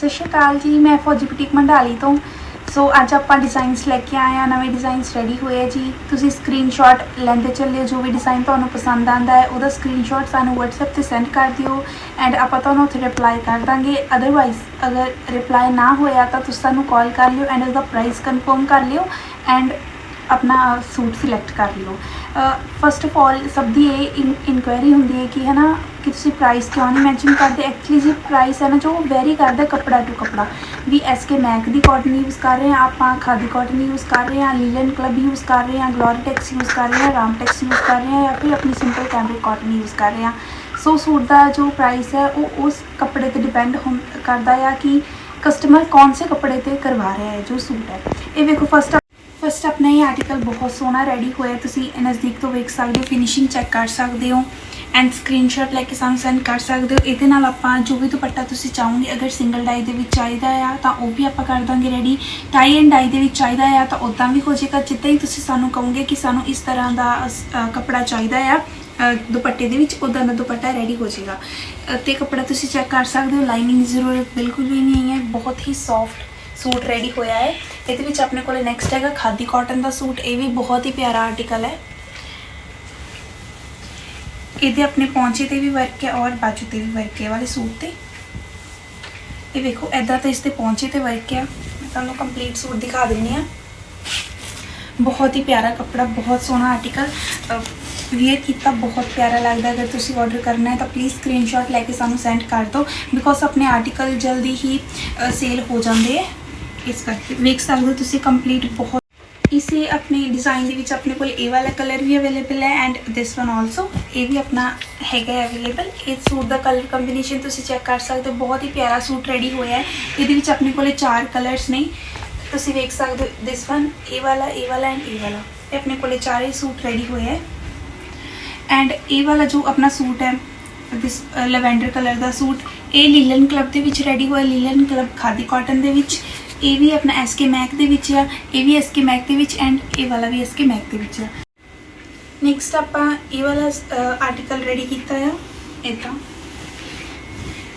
ਸਤਿ ਸ਼੍ਰੀ ਅਕਾਲ ਜੀ, ਮੈਂ ਫੌਜੀ ਬੁਟੀਕ ਮੰਡਾਲੀ ਤੋਂ। ਸੋ ਅੱਜ ਆਪਾਂ ਡਿਜ਼ਾਈਨਸ ਲੈ ਕੇ ਆਏ ਆ ਨਵੇਂ ਡਿਜ਼ਾਈਨਸ ਰੈਡੀ ਹੋਏ ਆ ਜੀ। ਤੁਸੀਂ ਸਕਰੀਨਸ਼ਾਟ ਲੈਂਦੇ ਚੱਲਿਓ ਜੋ ਵੀ ਡਿਜ਼ਾਈਨ ਤੁਹਾਨੂੰ ਪਸੰਦ ਆਂਦਾ ਹੈ, ਉਹਦਾ ਸਕਰੀਨਸ਼ਾਟ ਸਾਨੂੰ WhatsApp ਤੇ ਸੈਂਡ ਕਰ ਦਿਓ ਐਂਡ ਆਪਾਂ ਤੁਹਾਨੂੰ ਉੱਥੇ ਰਿਪਲਾਈ ਕਰ ਦਾਂਗੇ। ਅਦਰਵਾਈਜ਼ ਅਗਰ ਰਿਪਲਾਈ ਨਾ ਹੋਇਆ ਤਾਂ ਤੁਸੀਂ ਸਾਨੂੰ ਕਾਲ ਕਰ ਲਿਓ ਐਂਡ ਉਹਦਾ ਪ੍ਰਾਈਸ ਕਨਫਰਮ ਕਰ ਲਿਓ ਐਂਡ ਆਪਣਾ ਸੂਟ ਸਿਲੈਕਟ ਕਰ ਲਿਓ। ਫਸਟ ਆਫ ਆਲ ਸਭ ਦੀ ਇਹ ਇਨਕੁਆਇਰੀ ਹੁੰਦੀ ਹੈ ਕਿ ਹੈ ਨਾ ਕਿ ਤੁਸੀਂ ਪ੍ਰਾਈਸ ਕਿਉਂ ਨਹੀਂ ਮੈਂਸ਼ਨ ਕਰਦੇ? ਐਕਚੁਅਲੀ ਜੀ ਪ੍ਰਾਈਸ ਹੈ ਨਾ, ਜੋ ਵੈਰੀ ਕਰਦਾ ਕੱਪੜਾ ਟੂ ਕੱਪੜਾ। ਵੀ ਐਸਕੇ ਮੈਕ ਦੀ ਕਾਟਨ ਯੂਜ਼ ਕਰ ਰਹੇ ਹਾਂ ਆਪਾਂ ਖਾਦੀ ਕਾਟਨ ਯੂਜ਼ ਕਰ ਰਹੇ ਹਾਂ ਲੀਲਨ ਕਲੱਬ ਯੂਜ਼ ਕਰ ਰਹੇ ਹਾਂ ਗਲੋਰੀਟੈਕਸ ਯੂਜ਼ ਕਰ ਰਹੇ ਹਾਂ ਰਾਮਟੈਕਸ ਯੂਜ਼ ਕਰ ਰਹੇ ਹਾਂ ਜਾਂ ਫਿਰ ਆਪਣੀ ਸਿੰਪਲ ਕੈਮਰਿਕ ਕਾਟਨ ਯੂਜ਼ ਕਰ ਰਹੇ ਹਾਂ। ਸੋ ਸੂਟ ਦਾ ਜੋ ਪ੍ਰਾਈਸ ਹੈ, ਉਹ ਉਸ ਕੱਪੜੇ ਤੇ ਡਿਪੈਂਡ ਕਰਦਾ ਆ ਕਿ ਕਸਟਮਰ ਕੌਣ ਸੇ ਕੱਪੜੇ ਤੇ ਕਰਵਾ ਰਿਹਾ ਹੈ ਜੋ ਸੂਟ ਹੈ। ਇਹ ਵੇਖੋ ਫਸਟ ਫਸਟ ਆਪਣਾ ਇਹ ਆਰਟੀਕਲ ਬਹੁਤ ਸੋਹਣਾ ਰੈਡੀ ਹੋਇਆ ਤੁਸੀਂ ਨਜ਼ਦੀਕ ਤੋਂ ਵੇਖ ਸਕਦੇ ਹੋ ਫਿਨਿਸ਼ਿੰਗ ਚੈੱਕ ਕਰ ਸਕਦੇ ਹੋ। ਐਂਡ ਸਕਰੀਨਸ਼ਾਟ ਲੈ ਕੇ ਸਾਨੂੰ ਸੈਂਡ ਕਰ ਸਕਦੇ ਹੋ। ਇਹਦੇ ਨਾਲ ਆਪਾਂ ਜੋ ਵੀ ਦੁਪੱਟਾ ਤੁਸੀਂ ਚਾਹੋਗੇ ਅਗਰ ਸਿੰਗਲ ਡਾਈ ਦੇ ਵਿੱਚ ਚਾਹੀਦਾ ਆ ਤਾਂ ਉਹ ਵੀ ਆਪਾਂ ਕਰ ਦਾਂਗੇ ਰੈਡੀ ਟਾਈ ਐਂਡ ਡਾਈ ਦੇ ਵਿੱਚ ਚਾਹੀਦਾ ਆ ਤਾਂ ਉਦਾਂ ਵੀ ਹੋ ਜਾਏਗਾ। ਜਿੱਦਾਂ ਹੀ ਤੁਸੀਂ ਸਾਨੂੰ ਕਹੋਗੇ ਕਿ ਸਾਨੂੰ ਇਸ ਤਰ੍ਹਾਂ ਦਾ ਕੱਪੜਾ ਚਾਹੀਦਾ ਆ ਦੁਪੱਟੇ ਦੇ ਵਿੱਚ ਉਦਾਂ ਦਾ ਦੁਪੱਟਾ ਰੈਡੀ ਹੋ ਜਾਏਗਾ। ਅ, ਤੇ ਕੱਪੜਾ ਤੁਸੀਂ ਚੈੱਕ ਕਰ ਸਕਦੇ ਹੋ ਲਾਈਨਿੰਗ ਦੀ ਜ਼ਰੂਰਤ ਬਿਲਕੁਲ ਵੀ ਨਹੀਂ ਹੈ। ਬਹੁਤ ਹੀ ਸੌਫਟ ਸੂਟ ਰੈਡੀ ਹੋਇਆ ਹੈ। ਇਹਦੇ ਵਿੱਚ ਆਪਣੇ ਕੋਲ ਨੈਕਸਟ ਹੈਗਾ ਖਾਦੀ ਕਾਟਨ ਦਾ ਸੂਟ। ਇਹ ਵੀ ਬਹੁਤ ਹੀ ਪਿਆਰਾ ਆਰਟੀਕਲ ਹੈ। ਇਹਦੇ ਆਪਣੇ ਪੌਂਚੇ ਤੇ ਵੀ ਵਰਕ ਹੈ ਔਰ ਬਾਜੂ ਤੇ ਵੀ ਵਰਕ ਹੈ ਵਾਲੇ ਸੂਟ ਤੇ। ਇਹ ਵੇਖੋ ਐਦਾਂ ਤਾਂ ਇਸ ਤੇ ਪੌਂਚੇ ਤੇ ਵਰਕ ਹੈ। ਮੈਂ ਤੁਹਾਨੂੰ ਕੰਪਲੀਟ ਸੂਟ ਦਿਖਾ ਦਿੰਨੀ ਆ ਬਹੁਤ ਹੀ ਪਿਆਰਾ ਕੱਪੜਾ, ਬਹੁਤ ਸੋਹਣਾ ਆਰਟੀਕਲ ਵੀਅਰ ਕੀਤਾ, ਬਹੁਤ ਪਿਆਰਾ ਲੱਗਦਾ ਅਗਰ ਤੁਸੀਂ ਆਰਡਰ ਕਰਨਾ ਹੈ ਤਾਂ ਪਲੀਜ਼ ਸਕਰੀਨਸ਼ਾਟ ਲੈ ਕੇ ਸਾਨੂੰ ਸੈਂਡ ਕਰ ਦਿਓ। ਬਿਕੋਜ਼ ਆਪਣੇ ਆਰਟੀਕਲ ਜਲਦੀ ਹੀ ਸੇਲ ਹੋ ਜਾਂਦੇ ਹੈ। ਇਸ ਕਰਕੇ ਵੇਖ ਸਕਦੇ ਹੋ ਤੁਸੀਂ ਕੰਪਲੀਟ ਬਹੁਤ ਇਸੇ ਆਪਣੇ ਡਿਜ਼ਾਈਨ ਦੇ ਵਿੱਚ ਆਪਣੇ ਕੋਲ ਇਹ ਵਾਲਾ ਕਲਰ ਵੀ ਅਵੇਲੇਬਲ ਹੈ ਐਂਡ ਦਿਸ ਵਨ ਆਲਸੋ ਇਹ ਵੀ ਆਪਣਾ ਹੈਗਾ ਅਵੇਲੇਬਲ ਇਸ ਸੂਟ ਦਾ ਕਲਰ ਕੰਬੀਨੇਸ਼ਨ ਤੁਸੀਂ ਚੈੱਕ ਕਰ ਸਕਦੇ ਹੋ, ਬਹੁਤ ਹੀ ਪਿਆਰਾ ਸੂਟ ਰੈਡੀ ਹੋਇਆ ਹੈ। ਇਹਦੇ ਵਿੱਚ ਆਪਣੇ ਕੋਲੇ ਚਾਰ ਕਲਰਸ ਨੇ। ਤੁਸੀਂ ਵੇਖ ਸਕਦੇ ਹੋ ਦਿਸ ਵਨ ਇਹ ਵਾਲਾ ਇਹ ਵਾਲਾ ਐਂਡ ਇਹ ਵਾਲਾ। ਇਹ ਆਪਣੇ ਕੋਲੇ ਚਾਰੇ ਸੂਟ ਰੈਡੀ ਹੋਏ ਹੈ। ਐਂਡ ਇਹ ਵਾਲਾ ਜੋ ਆਪਣਾ ਸੂਟ ਹੈ ਦਿਸ ਲਵੈਂਡਰ ਕਲਰ ਦਾ ਸੂਟ, ਇਹ ਲੀਲਨ ਕਲੱਬ ਦੇ ਵਿੱਚ ਰੈਡੀ ਹੋਇਆ ਲੀਲਨ ਕਲੱਬ ਖਾਦੀ ਕਾਟਨ ਦੇ ਵਿੱਚ। ਇਹ ਵੀ ਆਪਣਾ ਐਸਕੇ ਮੈਕ ਦੇ ਵਿੱਚ ਆ, ਇਹ ਵੀ ਐਸਕੇ ਮੈਕ ਦੇ ਵਿੱਚ ਐਂਡ ਇਹ ਵਾਲਾ ਵੀ ਐਸਕੇ ਮੈਕ ਦੇ ਵਿੱਚ ਆ। ਨੈਕਸਟ ਆਪਾਂ ਇਹ ਵਾਲਾ ਆਰਟੀਕਲ ਰੈਡੀ ਕੀਤਾ ਆ ਇਦਾਂ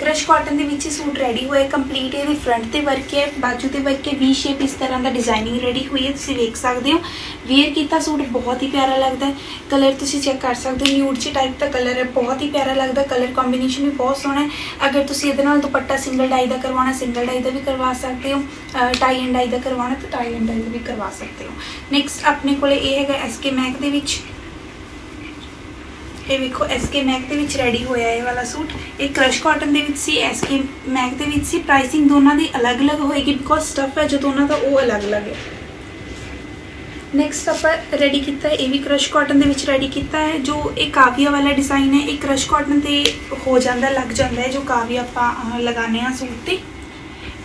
ਕ੍ਰਸ਼ ਕਾਟਨ ਦੇ ਵਿੱਚ ਹੀ ਸੂਟ ਰੈਡੀ ਹੋਇਆ ਕੰਪਲੀਟ ਇਹਦੇ ਫਰੰਟ ਤੇ ਵਰਕ ਹੈ, ਬਾਜੂ ਤੇ ਵਰਕ ਹੈ ਵੀ ਸ਼ੇਪ ਇਸ ਤਰ੍ਹਾਂ ਦਾ ਡਿਜ਼ਾਈਨਿੰਗ ਰੈਡੀ ਹੋਈ ਹੈ, ਤੁਸੀਂ ਵੇਖ ਸਕਦੇ ਹੋ। ਵੇਅਰ ਕੀਤਾ ਸੂਟ ਬਹੁਤ ਹੀ ਪਿਆਰਾ ਲੱਗਦਾ ਹੈ। ਕਲਰ ਤੁਸੀਂ ਚੈੱਕ ਕਰ ਸਕਦੇ ਹੋ ਨਿਊਡ ਚ ਟਾਈਪ ਦਾ ਕਲਰ ਹੈ, ਬਹੁਤ ਹੀ ਪਿਆਰਾ ਲੱਗਦਾ ਕਲਰ ਕੰਬੀਨੇਸ਼ਨ ਵੀ ਬਹੁਤ ਸੋਹਣਾ ਹੈ। ਅਗਰ ਤੁਸੀਂ ਇਹਦੇ ਨਾਲ ਦੁਪੱਟਾ ਸਿੰਗਲ ਡਾਈ ਦਾ ਕਰਵਾਉਣਾ ਸਿੰਗਲ ਡਾਈ ਦਾ ਵੀ ਕਰਵਾ ਸਕਦੇ ਹੋ ਟਾਈ ਐਂਡ ਡਾਈ ਦਾ ਕਰਵਾਉਣਾ, ਤਾਂ ਟਾਈ ਐਂਡ ਡਾਈ ਦਾ ਵੀ ਕਰਵਾ ਸਕਦੇ ਹੋ। ਨੈਕਸਟ ਆਪਣੇ ਕੋਲੇ ਇਹ ਹੈਗਾ ਐਸਕੇ ਮੈਕ ਦੇ ਵਿੱਚ। ਇਹ ਵੇਖੋ ਐਸਕੇ ਮੈਕ ਦੇ ਵਿੱਚ ਰੈਡੀ ਹੋਇਆ ਇਹ ਵਾਲਾ ਸੂਟ। ਇਹ ਕ੍ਰਸ਼ ਕਾਟਨ ਦੇ ਵਿੱਚ ਸੀ ਐਸਕੇ ਮੈਕ ਦੇ ਵਿੱਚ ਸੀ। ਪ੍ਰਾਈਸਿੰਗ ਦੋਨਾਂ ਦੀ ਅਲੱਗ-ਅਲੱਗ ਹੋਏਗੀ ਬਿਕੋਜ਼ ਸਟਫ ਹੈ ਜੋ ਦੋਨਾਂ ਦਾ ਉਹ ਅਲੱਗ-ਅਲੱਗ ਹੈ। ਨੈਕਸਟ ਆਪਾਂ ਰੈਡੀ ਕੀਤਾ ਹੈ, ਇਹ ਵੀ ਕ੍ਰਸ਼ ਕਾਟਨ ਦੇ ਵਿੱਚ ਰੈਡੀ ਕੀਤਾ ਹੈ, ਜੋ ਇਹ ਕਾਵੀਆ ਵਾਲਾ ਡਿਜ਼ਾਈਨ ਹੈ, ਇਹ ਕ੍ਰਸ਼ ਕਾਟਨ ਤੇ ਹੋ ਜਾਂਦਾ, ਲੱਗ ਜਾਂਦਾ ਹੈ, ਜੋ ਕਾਵੀਆ ਆਪਾਂ ਲਗਾਉਂਦੇ ਆ ਸੂਟ ਤੇ।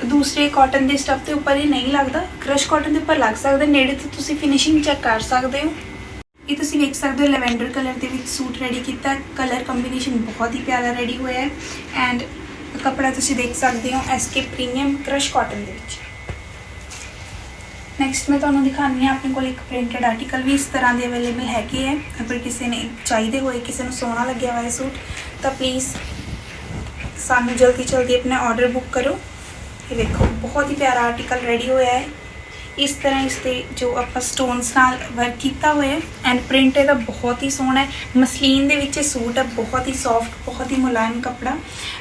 ਦੂਸਰੇ ਕਾਟਨ ਦੇ ਸਟਫ ਦੇ ਉੱਪਰ ਇਹ ਨਹੀਂ ਲੱਗਦਾ। ਕ੍ਰਸ਼ ਕਾਟਨ ਦੇ ਉੱਪਰ ਲੱਗ ਸਕਦਾ, ਨੇੜੇ ਤੋਂ ਤੁਸੀਂ ਫਿਨਿਸ਼ਿੰਗ ਚੈੱਕ ਕਰ ਸਕਦੇ ਹੋ। ਇਹ ਤੁਸੀਂ ਵੇਖ ਸਕਦੇ ਹੋ, ਲੈਵੈਂਡਰ ਕਲਰ ਦੇ ਵਿੱਚ ਸੂਟ ਰੈਡੀ ਕੀਤਾ। ਕਲਰ ਕੰਬੀਨੇਸ਼ਨ ਬਹੁਤ ਹੀ ਪਿਆਰਾ ਰੈਡੀ ਹੋਇਆ ਹੈ। ਐਂਡ ਕੱਪੜਾ ਤੁਸੀਂ ਦੇਖ ਸਕਦੇ ਹੋ ਐਸਕੇ ਪ੍ਰੀਮੀਅਮ ਕ੍ਰਸ਼ ਕਾਟਨ ਦੇ ਵਿੱਚ। ਨੈਕਸਟ ਮੈਂ ਤੁਹਾਨੂੰ ਦਿਖਾਉਂਦੀ ਹਾਂ, ਆਪਣੇ ਕੋਲ ਇੱਕ ਪ੍ਰਿੰਟਡ ਆਰਟੀਕਲ ਵੀ ਇਸ ਤਰ੍ਹਾਂ ਦੇ ਅਵੇਲੇਬਲ ਹੈਗੇ ਹੈ। ਅਗਰ ਕਿਸੇ ਨੇ ਚਾਹੀਦੇ ਹੋਏ ਕਿਸੇ ਨੂੰ ਸੋਹਣਾ ਲੱਗਿਆ ਹੋਇਆ ਸੂਟ, ਤਾਂ ਪਲੀਜ਼ ਸਾਨੂੰ ਜਲਦੀ ਜਲਦੀ ਆਪਣਾ ਆਰਡਰ ਬੁੱਕ ਕਰੋ। ਇਹ ਵੇਖੋ, ਬਹੁਤ ਹੀ ਪਿਆਰਾ ਆਰਟੀਕਲ ਰੈਡੀ ਹੋਇਆ ਹੈ। ਇਸ ਤਰ੍ਹਾਂ ਇਸ ਤੇ ਜੋ ਆਪਾਂ ਸਟੋਨਸ ਨਾਲ ਵਰਕ ਕੀਤਾ ਹੋਇਆ ਐਂਡ ਪ੍ਰਿੰਟ ਇਹਦਾ ਬਹੁਤ ਹੀ ਸੋਹਣਾ ਹੈ। ਮਸਲੀਨ ਦੇ ਵਿੱਚ ਇਹ ਸੂਟ ਹੈ, ਬਹੁਤ ਹੀ ਸੌਫਟ ਬਹੁਤ ਹੀ ਮੁਲਾਇਮ ਕੱਪੜਾ।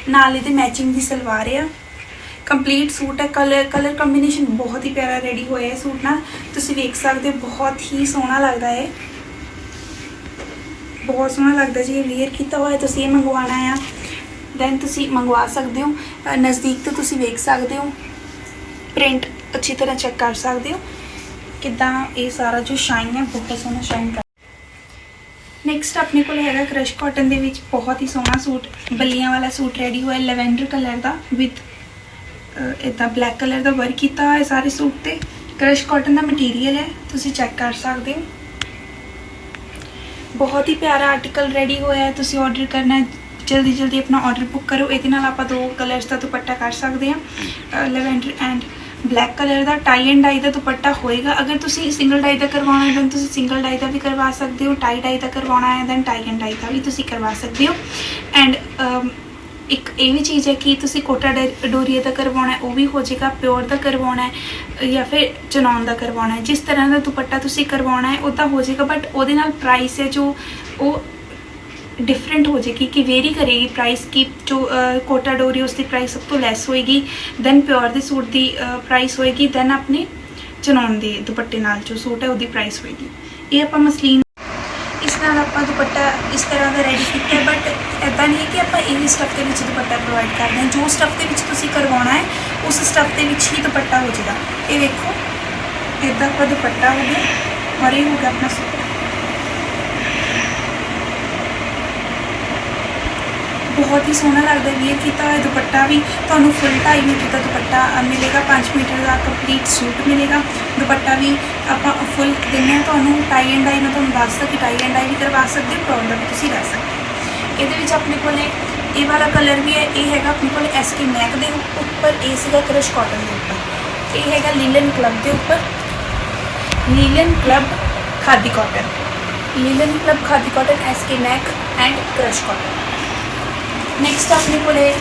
ਨਾਲ ਇਹਦੇ ਮੈਚਿੰਗ ਦੀ ਸਲਵਾਰ ਹੈ ਕੰਪਲੀਟ ਸੂਟ ਹੈ ਕਲਰ ਕਲਰ ਕੰਬੀਨੇਸ਼ਨ ਬਹੁਤ ਹੀ ਪਿਆਰਾ ਰੈਡੀ ਹੋਇਆ ਹੈ ਸੂਟ ਨਾਲ। ਤੁਸੀਂ ਵੇਖ ਸਕਦੇ ਹੋ, ਬਹੁਤ ਹੀ ਸੋਹਣਾ ਲੱਗਦਾ ਹੈ ਬਹੁਤ ਸੋਹਣਾ ਲੱਗਦਾ ਜੀ, ਇਹ ਵੇਅਰ ਕੀਤਾ ਹੋਇਆ, ਤੁਸੀਂ ਇਹ ਮੰਗਵਾਉਣਾ ਆ। ਦੈਨ ਤੁਸੀਂ ਮੰਗਵਾ ਸਕਦੇ ਹੋ। ਨਜ਼ਦੀਕ ਤੋਂ ਤੁਸੀਂ ਵੇਖ ਸਕਦੇ ਹੋ। ਪ੍ਰਿੰਟ ਅੱਛੀ ਤਰ੍ਹਾਂ ਚੈੱਕ ਕਰ ਸਕਦੇ ਹੋ ਕਿਦਾਂ ਇਹ ਸਾਰਾ ਜੋ ਸ਼ਾਈਨ ਹੈ, ਬਹੁਤ ਸੋਹਣਾ ਸ਼ਾਈਨ ਕਰ ਨੈਕਸਟ ਆਪਣੇ ਕੋਲ ਹੈਗਾ ਕ੍ਰਸ਼ ਕਾਟਨ ਦੇ ਵਿੱਚ ਬਹੁਤ ਹੀ ਸੋਹਣਾ ਸੂਟ, ਬੱਲੀਆਂ ਵਾਲਾ ਸੂਟ ਰੈਡੀ ਹੋਇਆ ਲੈਵੈਂਡਰ ਕਲਰ ਦਾ ਵਿਦ ਇਦਾਂ ਬਲੈਕ ਕਲਰ ਦਾ ਵਰਕ ਕੀਤਾ ਹੋਇਆ ਹੈ ਸਾਰੇ ਸੂਟ ਤੇ। ਕ੍ਰਸ਼ ਕਾਟਨ ਦਾ ਮਟੀਰੀਅਲ ਹੈ, ਤੁਸੀਂ ਚੈੱਕ ਕਰ ਸਕਦੇ ਹੋ। ਬਹੁਤ ਹੀ ਪਿਆਰਾ ਆਰਟੀਕਲ ਰੈਡੀ ਹੋਇਆ ਹੈ, ਤੁਸੀਂ ਆਰਡਰ ਕਰਨਾ ਜਲਦੀ ਜਲਦੀ ਆਪਣਾ ਆਰਡਰ ਬੁੱਕ ਕਰੋ, ਇਹਦੇ ਨਾਲ ਆਪਾਂ ਦੋ ਕਲਰਸ ਦਾ ਦੁਪੱਟਾ ਕਰ ਸਕਦੇ ਹਾਂ ਲੈਵੈਂਡਰ ਐਂਡ ਬਲੈਕ ਕਲਰ ਦਾ ਟਾਈ ਐਂਡ ਡਾਈ ਦਾ ਦੁਪੱਟਾ ਹੋਏਗਾ। ਅਗਰ ਤੁਸੀਂ ਸਿੰਗਲ ਡਾਈ ਦਾ ਕਰਵਾਉਣਾ ਹੈ ਤਾਂ ਤੁਸੀਂ ਸਿੰਗਲ ਡਾਈ ਦਾ ਵੀ ਕਰਵਾ ਸਕਦੇ ਹੋ ਟਾਈ ਡਾਈ ਦਾ ਕਰਵਾਉਣਾ ਹੈ ਤਾਂ ਟਾਈ ਐਂਡ ਡਾਈ ਦਾ ਵੀ ਤੁਸੀਂ ਕਰਵਾ ਸਕਦੇ ਹੋ। ਐਂਡ ਇੱਕ ਇਹ ਵੀ ਚੀਜ਼ ਹੈ ਕਿ ਤੁਸੀਂ ਕੋਟਾ ਡ- ਡੋਰੀਏ ਦਾ ਕਰਵਾਉਣਾ ਉਹ ਵੀ ਹੋ ਜਾਏਗਾ, ਪਿਓਰ ਦਾ ਕਰਵਾਉਣਾ ਜਾਂ ਫਿਰ ਚਨੌਨ ਦਾ ਕਰਵਾਉਣਾ ਜਿਸ ਤਰ੍ਹਾਂ ਦਾ ਦੁਪੱਟਾ ਤੁਸੀਂ ਕਰਵਾਉਣਾ ਹੈ ਉਹਦਾ ਹੋ ਜਾਏਗਾ ਬਟ ਉਹਦੇ ਨਾਲ ਪ੍ਰਾਈਸ ਹੈ ਜੋ ਉਹ ਡਿਫਰੈਂਟ ਹੋ ਜਾਏਗੀ ਕਿ ਵੇਰੀ ਕਰੇਗੀ ਪ੍ਰਾਈਸ ਕੀ ਜੋ ਅਹ, ਕੋਟਾ ਡੋਰੀ ਉਸ ਦੀ ਪ੍ਰਾਈਸ ਸਭ ਤੋਂ ਲੈਸ ਹੋਏਗੀ ਦੈਨ ਪਿਓਰ ਦੇ ਸੂਟ ਦੀ ਪ੍ਰਾਈਸ ਹੋਏਗੀ ਦੈਨ ਆਪਣੇ ਚਨੌਨ ਦੇ ਦੁਪੱਟੇ ਨਾਲ ਜੋ ਸੂਟ ਹੈ ਉਹਦੀ ਪ੍ਰਾਈਸ ਹੋਏਗੀ। ਇਹ ਆਪਾਂ ਮਸਲੀਨ ਇਸ ਨਾਲ ਆਪਾਂ ਦੁਪੱਟਾ ਇਸ ਤਰ੍ਹਾਂ ਦਾ ਰੈਡੀ ਕੀਤਾ ਬਟ ਐਦਾਂ ਨਹੀਂ ਹੈ ਕਿ ਆਪਾਂ ਇਹ ਸਟੱਫ ਦੇ ਵਿੱਚ ਦੁਪੱਟਾ ਪ੍ਰੋਵਾਈਡ ਕਰਦੇ ਹਾਂ। ਜੋ ਸਟੱਫ ਦੇ ਵਿੱਚ ਤੁਸੀਂ ਕਰਵਾਉਣਾ ਹੈ ਉਸ ਸਟੱਫ ਦੇ ਵਿੱਚ ਹੀ ਦੁਪੱਟਾ ਹੋ ਜਾਏਗਾ। ਇਹ ਵੇਖੋ ਇਦਾਂ ਆਪਾਂ ਦੁਪੱਟਾ ਹੋ ਗਿਆ ਔਰ ਇਹ ਹੋ ਗਿਆ ਆਪਣਾ ਸੂਟ। ਬਹੁਤ ਹੀ ਸੋਹਣਾ ਲੱਗਦਾ ਵੀਅਰ ਕੀਤਾ ਹੋਇਆ ਦੁਪੱਟਾ ਵੀ ਤੁਹਾਨੂੰ ਫੁੱਲ ਢਾਈ ਮੀਟਰ ਦਾ ਦੁਪੱਟਾ ਮਿਲੇਗਾ 5 ਮੀਟਰ ਦਾ ਕੰਪਲੀਟ ਸੂਟ ਮਿਲੇਗਾ। ਦੁਪੱਟਾ ਵੀ ਆਪਾਂ ਫੁੱਲ ਦਿੰਦੇ ਹਾਂ ਤੁਹਾਨੂੰ ਟਾਈ ਐਂਡ ਡਾਈ ਮੈਂ ਤੁਹਾਨੂੰ ਦੱਸਦਾ ਕਿ ਟਾਈ ਐਂਡ ਡਾਈ ਵੀ ਕਰਵਾ ਸਕਦੇ ਹੋ ਪ੍ਰੋਬਲਮ ਤੁਸੀਂ ਕਰ ਸਕਦੇ ਇਹਦੇ ਵਿੱਚ ਆਪਣੇ ਕੋਲੇ ਇਹ ਵਾਲਾ ਕਲਰ ਵੀ ਹੈ, ਇਹ ਹੈਗਾ ਆਪਣੇ ਕੋਲੇ ਐਸਕੇ ਮੈਕ ਦੇ ਉੱਪਰ, ਇਹ ਸੀਗਾ ਕ੍ਰਸ਼ ਕਾਟਨ ਦੇ ਉੱਪਰ। ਇਹ ਹੈਗਾ ਲੀਲਨ ਕਲੱਬ ਦੇ ਉੱਪਰ। Linen club khadi cotton linen club khadi cotton SK mac and crush cotton next ਆਪਣੇ ਕੋਲੇ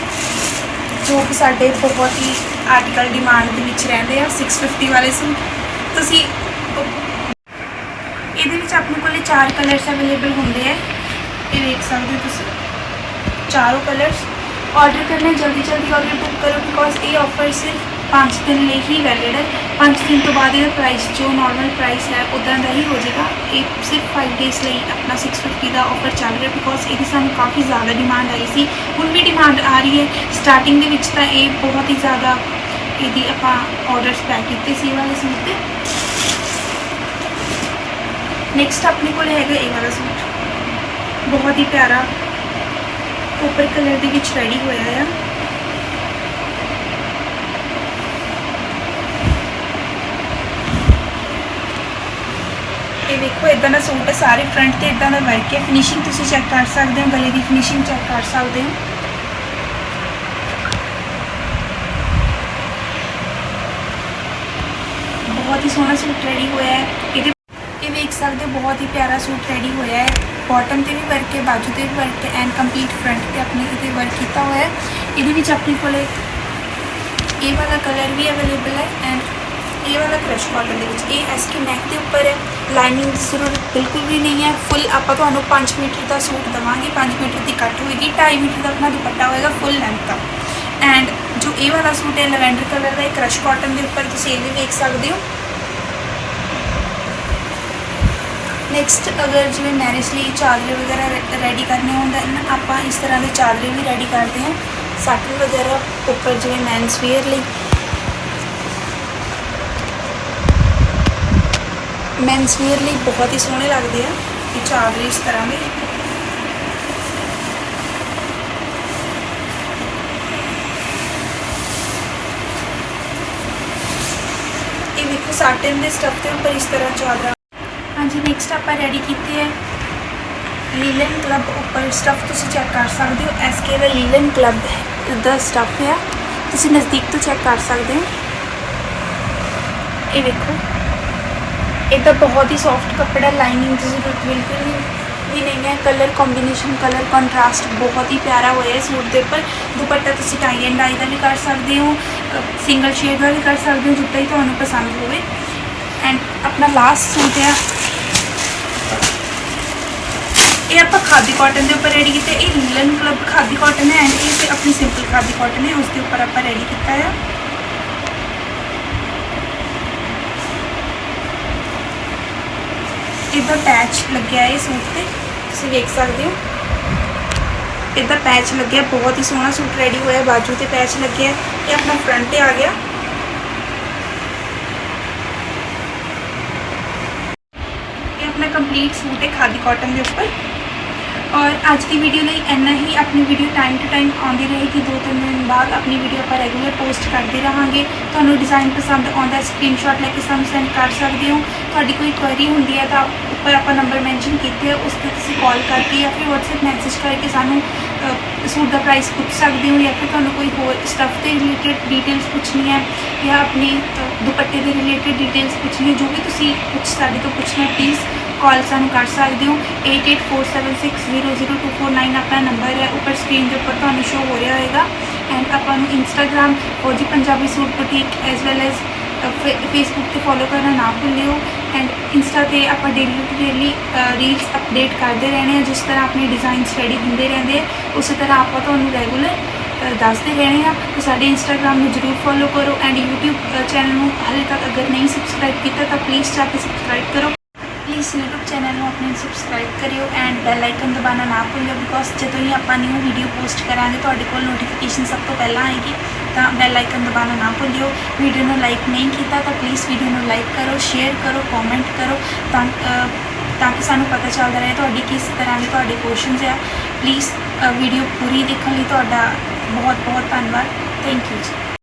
ਜੋ ਕਿ ਸਾਡੇ ਬਹੁਤ ਹੀ ਆਰਟੀਕਲ ਡਿਮਾਂਡ ਦੇ ਵਿੱਚ ਰਹਿੰਦੇ ਆ 650 ਵਾਲੇ ਸੂਟ ਤੁਸੀਂ ਇਹਦੇ ਵਿੱਚ ਆਪਣੇ ਕੋਲੇ ਚਾਰ ਕਲਰਸ ਅਵੇਲੇਬਲ ਹੁੰਦੇ ਆ। ਇਹ ਵੇਖ ਸਕਦੇ ਹੋ ਤੁਸੀਂ। ਚਾਰੋਂ ਕਲਰਸ ਆਰਡਰ ਕਰਨਾ ਜਲਦੀ ਜਲਦੀ ਆਰਡਰ ਬੁੱਕ ਕਰੋ ਬਿਕੋਜ਼ ਇਹ ਆਫਰ ਸਿਰਫ 5 ਦਿਨ ਲਈ ਹੀ ਵੈਲਿਡ ਹੈ। 5 ਦਿਨ ਤੋਂ ਬਾਅਦ ਇਹਦਾ ਪ੍ਰਾਈਸ ਜੋ ਨਾਰਮਲ ਪ੍ਰਾਈਸ ਹੈ ਉਦਾਂ ਦਾ ਹੀ ਹੋ ਜਾਏਗਾ। ਇਹ ਸਿਰਫ 5 ਡੇਜ਼ ਲਈ ਆਪਣਾ 650 ਦਾ ਆਫਰ ਚੱਲ ਰਿਹਾ ਬਿਕੋਜ਼ ਇਹਦੀ ਸਾਨੂੰ ਕਾਫੀ ਜ਼ਿਆਦਾ ਡਿਮਾਂਡ ਆਈ ਸੀ। ਹੁਣ ਵੀ ਡਿਮਾਂਡ ਆ ਰਹੀ ਹੈ। ਸਟਾਰਟਿੰਗ ਦੇ ਵਿੱਚ ਤਾਂ ਇਹ ਬਹੁਤ ਹੀ ਜ਼ਿਆਦਾ ਇਹਦੀ ਆਪਾਂ ਆਰਡਰਸ ਪੈਕ ਕੀਤੇ ਸੀ ਇਹ ਵਾਲੇ ਸੂਟ ਤੇ। ਨੈਕਸਟ ਆਪਣੇ ਕੋਲ ਹੈਗਾ ਇਹ ਵਾਲਾ ਸੂਟ। ਬਹੁਤ ਹੀ ਪਿਆਰਾ। ਕੋਪਰ ਕਲਰ ਦੇ ਵਿੱਚ ਰੈਡੀ ਹੋਇਆ ਆ। ਇਹ ਵੇਖੋ ਇਦਾਂ ਦਾ ਸੂਟ ਹੈ, ਸਾਰੇ ਫਰੰਟ ਤੇ ਇਦਾਂ ਦਾ ਵਰਕ ਹੈ। ਫਿਨਿਸ਼ਿੰਗ ਤੁਸੀਂ ਚੈੱਕ ਕਰ ਸਕਦੇ ਹੋ, ਗਲੇ ਦੀ ਫਿਨਿਸ਼ਿੰਗ ਚੈੱਕ ਕਰ ਸਕਦੇ ਹੋ। ਬਹੁਤ ਹੀ ਸੋਹਣਾ ਸੂਟ ਰੈਡੀ ਹੋਇਆ ਹੈ। ਇਹਦੇ ਇਹ ਵੇਖ ਸਕਦੇ ਹੋ, ਬਹੁਤ ਹੀ ਪਿਆਰਾ ਸੂਟ ਰੈਡੀ ਹੋਇਆ ਹੈ। ਬਾਟਮ ਤੇ ਵੀ ਵਰਕ ਹੈ, ਬਾਜੂ ਤੇ ਵੀ ਵਰਕ ਹੈ ਐਂਡ ਕੰਪਲੀਟ ਫਰੰਟ ਤੇ ਆਪਣੇ ਇਹਦੇ ਵਰਕ ਕੀਤਾ ਹੋਇਆ ਹੈ। ਇਹਦੇ ਵਿੱਚ ਆਪਣੇ ਕੋਲੇ ਇਹ ਵਾਲਾ ਕਲਰ ਵੀ ਅਵੇਲੇਬਲ ਹੈ ਐਂਡ ਇਹ ਵਾਲਾ ਕ੍ਰਸ਼ ਕਾਟਨ ਦੇ ਵਿੱਚ ਇਹ ਐਸਕੇ ਨੈਕ ਦੇ ਉੱਪਰ ਹੈ। ਲਾਈਨਿੰਗ ਦੀ ਜ਼ਰੂਰਤ ਬਿਲਕੁਲ ਵੀ ਨਹੀਂ ਹੈ। ਫੁੱਲ ਆਪਾਂ ਤੁਹਾਨੂੰ 5 ਮੀਟਰ ਦਾ ਸੂਟ ਦਵਾਂਗੇ। 5 ਮੀਟਰ ਦੀ ਕੱਟ ਹੋਏਗੀ। 2.5 ਮੀਟਰ ਦਾ ਆਪਣਾ ਦੁਪੱਟਾ ਹੋਏਗਾ ਫੁੱਲ ਲੈਂਥ ਦਾ। ਐਂਡ ਜੋ ਇਹ ਵਾਲਾ ਸੂਟ ਹੈ ਲਵੈਂਡਰ ਕਲਰ ਦਾ, ਇਹ ਕ੍ਰਸ਼ ਕਾਟਨ ਦੇ ਉੱਪਰ ਤੁਸੀਂ ਇਹ ਵੀ ਵੇਖ ਸਕਦੇ ਹੋ। ਨੈਕਸਟ ਅਗਰ ਜਿਵੇਂ ਮੈਰਿਜ ਲਈ ਚਾਦਰੇ ਵਗੈਰਾ ਰੈਡੀ ਕਰਨੇ ਹੁੰਦਾ ਨਾ ਆਪਾਂ ਇਸ ਤਰ੍ਹਾਂ ਦੇ ਚਾਦਰੇ ਵੀ ਰੈਡੀ ਕਰਦੇ ਹਾਂ। ਸਾਟਨ ਵਗੈਰਾ, ਉੱਪਰ ਜਿਵੇਂ ਮੈਨਸ ਵੇਅਰ ਲਈ। ਮੈਨਸ ਵੇਅਰ ਲਈ ਬਹੁਤ ਹੀ ਸੋਹਣੇ ਲੱਗਦੇ ਆ। ਇਹ ਚਾਦਰੇ ਇਸ ਤਰ੍ਹਾਂ ਦੇ। ਇਹ ਵੇਖੋ ਸਾਟਨ ਦੇ ਸਟੱਫ ਦੇ ਉੱਪਰ ਇਸ ਤਰ੍ਹਾਂ ਚਾਦਰਾ। ਹਾਂਜੀ ਨੈਕਸਟ ਆਪਾਂ ਰੈਡੀ ਕੀਤੇ ਹੈ ਲੀਲਨ ਕਲੱਬ ਉੱਪਰ ਸਟੱਫ ਤੁਸੀਂ ਚੈੱਕ ਕਰ ਸਕਦੇ ਹੋ। ਐਸਕੇ ਦਾ ਲੀਲਨ ਕਲੱਬ ਦਾ ਸਟੱਫ ਹੈ ਤੁਸੀਂ ਨਜ਼ਦੀਕ ਤੋਂ ਚੈੱਕ ਕਰ ਸਕਦੇ ਹੋ। ਇਹ ਵੇਖੋ। ਇਹ ਤਾਂ ਬਹੁਤ ਹੀ ਸੌਫਟ ਕੱਪੜਾ ਲਾਈਨਿੰਗ ਦੀ ਜ਼ਰੂਰਤ ਬਿਲਕੁਲ ਵੀ ਵੀ ਨਹੀਂ ਹੈ ਕਲਰ ਕੰਬੀਨੇਸ਼ਨ ਕਲਰ ਕੰਟਰਾਸਟ ਬਹੁਤ ਹੀ ਪਿਆਰਾ ਹੋਇਆ ਹੈ ਸੂਟ ਦੇ ਉੱਪਰ ਦੁਪੱਟਾ ਤੁਸੀਂ ਟਾਈ ਐਂਡ ਡਾਈ ਦਾ ਵੀ ਕਰ ਸਕਦੇ ਹੋ ਸਿੰਗਲ ਸ਼ੇਡ ਦਾ ਵੀ ਕਰ ਸਕਦੇ ਹੋ ਜਿੱਦਾਂ ਹੀ ਤੁਹਾਨੂੰ ਪਸੰਦ ਹੋਵੇ ਐਂਡ ਆਪਣਾ ਲਾਸਟ ਸੂਟ ਹੈ ਇਹ ਆਪਾਂ ਖਾਦੀ ਕਾਟਨ ਦੇ ਉੱਪਰ ਰੈਡੀ ਕੀਤਾ ਹੈ। ਇਹ ਲੀਲਨ ਕਲੱਬ ਖਾਦੀ ਕਾਟਨ ਹੈ ਐਂਡ ਇਹ ਤੇ ਆਪਣੀ ਸਿੰਪਲ ਖਾਦੀ ਕਾਟਨ ਹੈ ਉਸ ਦੇ ਉੱਪਰ ਆਪਾਂ ਰੈਡੀ ਕੀਤਾ ਹੈ ਇਹਦਾ ਪੈਚ ਲੱਗਿਆ ਹੈ ਇਹ ਸੂਟ ਤੇ ਤੁਸੀਂ ਵੇਖ ਸਕਦੇ ਹੋ ਇਹਦਾ ਪੈਚ ਲੱਗਿਆ ਬਹੁਤ ਹੀ ਸੋਹਣਾ ਸੂਟ ਰੈਡੀ ਹੋਇਆ ਬਾਜੂ ਤੇ ਪੈਚ ਲੱਗਿਆ ਇਹ ਆਪਣਾ ਫਰੰਟ ਤੇ ਆ ਗਿਆ ਇਹ ਆਪਣਾ ਕੰਪਲੀਟ ਸੂਟ ਹੈ ਖਾਦੀ ਕਾਟਨ ਦੇ ਉੱਪਰ ਔਰ ਅੱਜ ਦੀ ਵੀਡੀਓ ਲਈ ਇੰਨਾ ਹੀ ਆਪਣੀ ਵੀਡੀਓ ਟਾਈਮ ਟੂ ਟਾਈਮ ਆਉਂਦੀ ਰਹੇਗੀ ਦੋ ਤਿੰਨ ਦਿਨ ਬਾਅਦ ਆਪਣੀ ਵੀਡੀਓ ਆਪਾਂ ਰੈਗੂਲਰ ਪੋਸਟ ਕਰਦੇ ਰਹਾਂਗੇ ਤੁਹਾਨੂੰ ਡਿਜ਼ਾਈਨ ਪਸੰਦ ਆਉਂਦਾ ਸਕਰੀਨਸ਼ਾਟ ਲੈ ਕੇ ਸਾਨੂੰ ਸੈਂਡ ਕਰ ਸਕਦੇ ਹੋ ਤੁਹਾਡੀ ਕੋਈ ਕੁਐਰੀ ਹੁੰਦੀ ਹੈ ਤਾਂ ਉੱਪਰ ਆਪਾਂ ਨੰਬਰ ਮੈਂਸ਼ਨ ਕੀਤੇ ਆ ਉਸ ਤੇ ਤੁਸੀਂ ਕਾਲ ਕਰਕੇ ਜਾਂ ਫਿਰ WhatsApp ਮੈਸੇਜ ਕਰਕੇ ਸਾਨੂੰ ਅ, ਸੂਟ ਦਾ ਪ੍ਰਾਈਸ ਪੁੱਛ ਸਕਦੇ ਹੋ ਜਾਂ ਫਿਰ ਤੁਹਾਨੂੰ ਕੋਈ ਹੋਰ ਸਟੱਫ ਦੇ ਰਿਲੇਟਡ ਡਿਟੇਲਸ ਪੁੱਛਣੀ ਹੈ ਜਾਂ ਆਪਣੇ ਅ, ਦੁਪੱਟੇ ਦੇ ਰਿਲੇਟਡ ਡਿਟੇਲਸ ਪੁੱਛਣੀ ਹੈ ਜੋ ਵੀ ਤੁਸੀਂ ਕੁਝ ਸਾਡੇ ਤੋਂ ਪੁੱਛਣਾ ਪਲੀਜ਼ ਕਾਲ ਸਾਨੂੰ ਕਰ ਸਕਦੇ ਹੋ। 8847600249 ਆਪਣਾ ਨੰਬਰ ਹੈ ਉੱਪਰ ਸਕਰੀਨ ਦੇ ਉੱਪਰ ਤੁਹਾਨੂੰ ਸ਼ੋ ਹੋ ਰਿਹਾ ਹੋਏਗਾ। ਐਂਡ ਆਪਾਂ ਨੂੰ Instagram Fauji Punjabi suit boutique as well as Facebook ਤੇ ਫੋਲੋ ਕਰਨਾ ਨਾ ਭੁੱਲਿਓ। ਐਂਡ ਇੰਸਟਾ ਤੇ ਆਪਾਂ daily to daily reels update ਕਰਦੇ ਰਹਿੰਦੇ ਹਾਂ, ਜਿਸ ਤਰ੍ਹਾਂ ਆਪਣੇ ਡਿਜ਼ਾਈਨਸ ਸਟੱਡੀ ਹੁੰਦੇ ਰਹਿੰਦੇ ਆ, ਉਸੇ ਤਰ੍ਹਾਂ ਆਪਾਂ ਤੁਹਾਨੂੰ ਰੈਗੂਲਰ ਦੱਸਦੇ ਰਹਿਣੇ ਆ ਤੇ ਸਾਡੇ ਇੰਸਟਾਗ੍ਰam ਨੂੰ ਜਰੂਰ ਫੋਲੋ ਕਰੋ ਐਂਡ YouTube ਚੈਨਲ ਨੂੰ ਹਾਲੇ ਤੱਕ ਅਗਰ ਨਹੀਂ ਸਬਸਕ੍ਰਾਈਬ ਕੀਤਾ, ਤਾਂ ਪਲੀਜ਼ ਜਾ ਕੇ ਸਬਸਕ੍ਰਾਈਬ ਕਰੋ। ਇਸ YouTube ਚੈਨਲ ਨੂੰ ਆਪਣੇ ਸਬਸਕ੍ਰਾਈਬ ਕਰਿਓ ਐਂਡ ਬੈਲ ਆਈਕਨ ਦਬਾਉਣਾ ਨਾ ਭੁੱਲਿਓ ਬਿਕੋਜ਼ ਜਦੋਂ ਹੀ ਆਪਾਂ ਨਿਊ ਵੀਡੀਓ ਪੋਸਟ ਕਰਾਂਗੇ, ਤੁਹਾਡੇ ਕੋਲ ਨੋਟੀਫਿਕੇਸ਼ਨ ਸਭ ਤੋਂ ਪਹਿਲਾਂ ਆਏਗੀ, ਤਾਂ ਬੈਲ ਆਈਕਨ ਦਬਾਉਣਾ ਨਾ ਭੁੱਲਿਓ। ਵੀਡੀਓ ਨੂੰ ਲਾਈਕ ਨਹੀਂ ਕੀਤਾ ਤਾਂ ਪਲੀਜ਼ ਵੀਡੀਓ ਨੂੰ ਲਾਈਕ ਕਰੋ ਸ਼ੇਅਰ ਕਰੋ ਕਮੈਂਟ ਕਰੋ ਤਾਂ ਤਾਂ ਕਿ ਸਾਨੂੰ ਪਤਾ ਚੱਲਦਾ ਰਹੇ ਤੁਹਾਡੀ ਕਿਸ ਤਰ੍ਹਾਂ ਦੇ ਤੁਹਾਡੇ ਕੁਐਸਚਨਸ ਆ। ਪਲੀਜ਼ ਵੀਡੀਓ ਪੂਰੀ ਦੇਖਣ ਲਈ ਤੁਹਾਡਾ ਬਹੁਤ ਬਹੁਤ ਧੰਨਵਾਦ। ਥੈਂਕ ਯੂ ਜੀ।